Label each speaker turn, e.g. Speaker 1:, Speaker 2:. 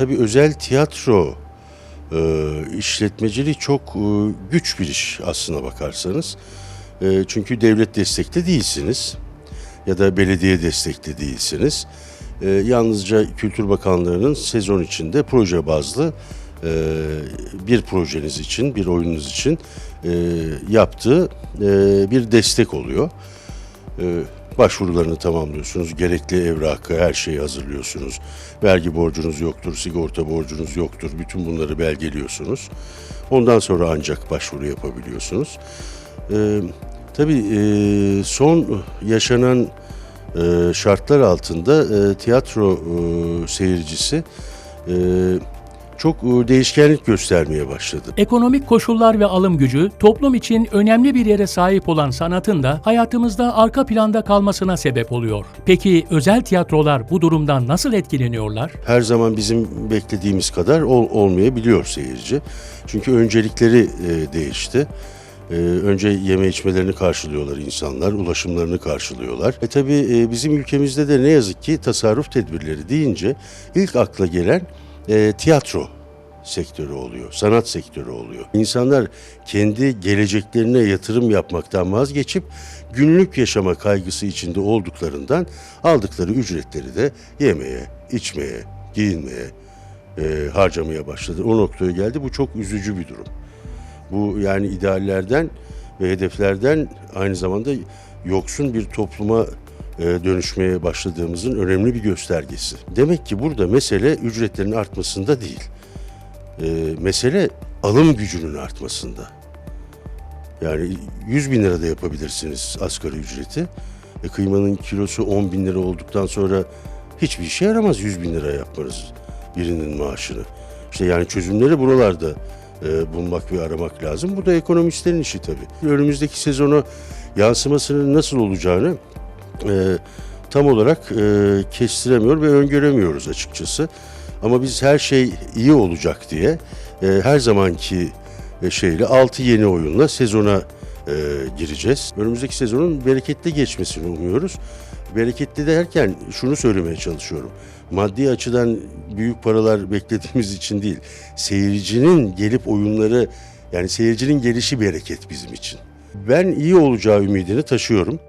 Speaker 1: tabii özel tiyatro e, işletmeciliği çok e, güç bir iş aslına bakarsanız. E, çünkü devlet destekli değilsiniz ya da belediye destekli değilsiniz. E, yalnızca Kültür Bakanlığı'nın sezon içinde proje bazlı e, bir projeniz için, bir oyununuz için e, yaptığı e, bir destek oluyor. E, başvurularını tamamlıyorsunuz. Gerekli evrakı, her şeyi hazırlıyorsunuz. Vergi borcunuz yoktur, sigorta borcunuz yoktur. Bütün bunları belgeliyorsunuz. Ondan sonra ancak başvuru yapabiliyorsunuz. E, tabii e, son yaşanan e, şartlar altında e, tiyatro e, seyircisi e, çok e, değişkenlik göstermeye başladı.
Speaker 2: Ekonomik koşullar ve alım gücü toplum için önemli bir yere sahip olan sanatın da hayatımızda arka planda kalmasına sebep oluyor. Peki özel tiyatrolar bu durumdan nasıl etkileniyorlar?
Speaker 1: her zaman bizim beklediğimiz kadar ol, olmayabiliyor seyirci. Çünkü öncelikleri e, değişti. E, önce yeme içmelerini karşılıyorlar insanlar, ulaşımlarını karşılıyorlar. E tabi bizim ülkemizde de ne yazık ki tasarruf tedbirleri deyince ilk akla gelen e, tiyatro sektörü oluyor, sanat sektörü oluyor. İnsanlar kendi geleceklerine yatırım yapmaktan vazgeçip günlük yaşama kaygısı içinde olduklarından aldıkları ücretleri de yemeye, içmeye, giyinmeye e, harcamaya başladı. O noktaya geldi. Bu çok üzücü bir durum. Bu yani ideallerden ve hedeflerden aynı zamanda yoksun bir topluma e, dönüşmeye başladığımızın önemli bir göstergesi. Demek ki burada mesele ücretlerin artmasında değil. E, mesele alım gücünün artmasında. Yani 100 bin lirada yapabilirsiniz asgari ücreti. E, kıymanın kilosu 10 bin lira olduktan sonra hiçbir işe yaramaz 100 bin lira yapmanız birinin maaşını. İşte yani çözümleri buralarda e, bulmak ve aramak lazım. Bu da ekonomistlerin işi tabii. Önümüzdeki sezona yansımasının nasıl olacağını e, tam olarak e, kestiremiyor ve öngöremiyoruz açıkçası. Ama biz her şey iyi olacak diye e, her zamanki e, şeyle 6 yeni oyunla sezona e, gireceğiz. Önümüzdeki sezonun bereketli geçmesini umuyoruz. Bereketli derken şunu söylemeye çalışıyorum. Maddi açıdan büyük paralar beklediğimiz için değil. Seyircinin gelip oyunları yani seyircinin gelişi bereket bizim için. Ben iyi olacağı ümidini taşıyorum.